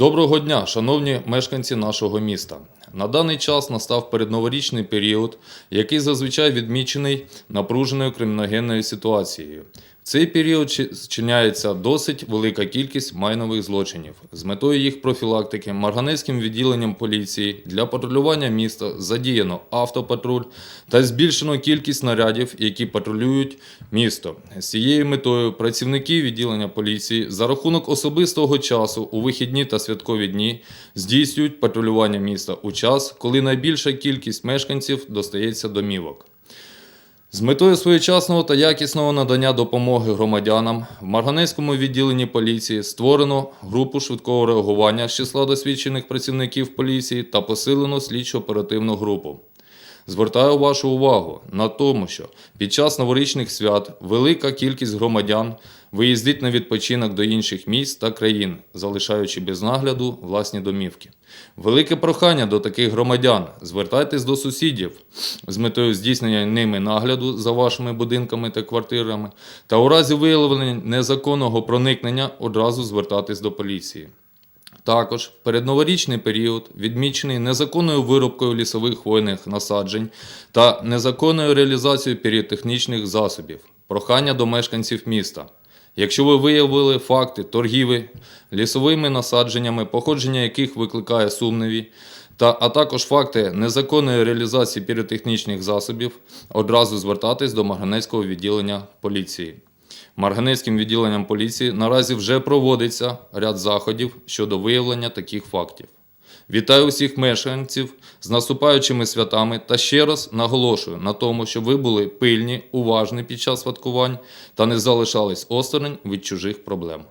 Доброго дня, шановні мешканці нашого міста. На даний час настав передноворічний період, який зазвичай відмічений напруженою криміногенною ситуацією. В цей період чи- зчиняється досить велика кількість майнових злочинів. З метою їх профілактики Марганецьким відділенням поліції для патрулювання міста задіяно автопатруль та збільшено кількість нарядів, які патрулюють місто. З цією метою працівники відділення поліції за рахунок особистого часу у вихідні та святкові дні здійснюють патрулювання міста у час, коли найбільша кількість мешканців достається домівок. З метою своєчасного та якісного надання допомоги громадянам в Марганецькому відділенні поліції створено групу швидкого реагування з числа досвідчених працівників поліції та посилено слідчо-оперативну групу. Звертаю вашу увагу на тому, що під час новорічних свят велика кількість громадян виїздить на відпочинок до інших міст та країн, залишаючи без нагляду власні домівки. Велике прохання до таких громадян: звертайтесь до сусідів з метою здійснення ними нагляду за вашими будинками та квартирами, та у разі виявлення незаконного проникнення одразу звертатись до поліції. Також передноворічний період, відмічений незаконною вирубкою лісових хвойних насаджень та незаконною реалізацією піротехнічних засобів. Прохання до мешканців міста. Якщо ви виявили факти торгівлі лісовими насадженнями, походження яких викликає сумніві, та, а також факти незаконної реалізації піротехнічних засобів, одразу звертатись до Марганецького відділення поліції. Марганецьким відділенням поліції наразі вже проводиться ряд заходів щодо виявлення таких фактів. Вітаю усіх мешканців з наступаючими святами та ще раз наголошую на тому, щоб ви були пильні, уважні під час святкувань та не залишались осторонь від чужих проблем.